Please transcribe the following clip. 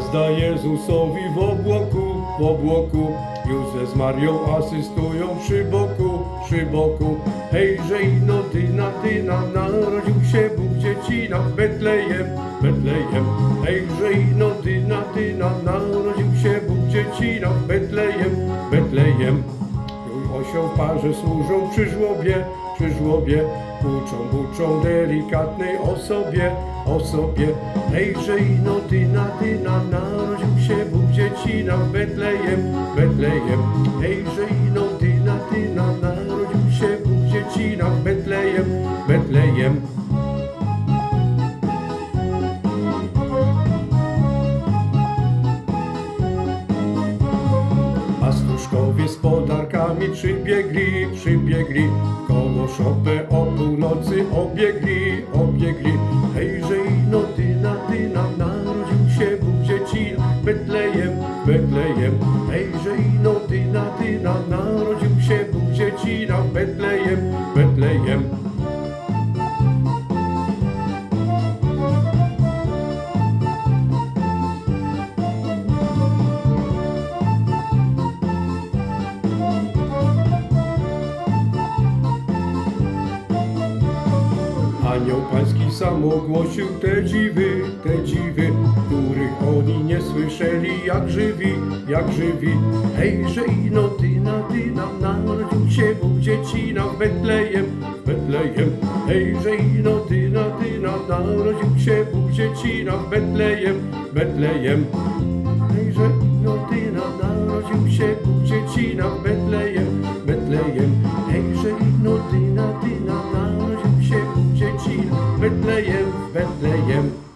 Gwiazda Jezusowi w obłoku, w obłoku. Józef z Marią asystują przy boku, przy boku. Hejże ino dyna, dyna Narodził się Bóg dziecina w Betlejem, Betlejem. Hejże ino dyna, dyna Narodził się Bóg dziecina w Betlejem, Betlejem. Osioł w parze służą przy żłobie, przy żłobie Buczą, buczą delikatnej osobie, osobie Hejże ino dyna, dyna Narodził się Bóg dziecina w Betlejem, Betlejem. Hejże ino dyna, dyna Narodził się Bóg dziecina w Betlejem Pastuszkowie z podarkami przybiegli, przybiegli. Koło szopę o północy obiegli, obiegli. Hejże ino dyna, dyna Narodził się Bóg dziecina Betlejem, Betlejem. Hejże ino dyna, dyna Narodził się Bóg dziecina Betlejem, Betlejem Anioł pański sam ogłosił te dziwy, te dziwy, których oni nie słyszeli jak żywi, jak żywi. Hejże ino dyna, dyna, narodził się Bóg dziecina w Betlejem, w Betlejem. Hejże ino dyna, dyna, narodził się Bóg dziecina w Betlejem, Betlejem. Hejże ino dyna, narodził się Bóg dziecina w Betlejem, Betlejem. Dyna, dyna,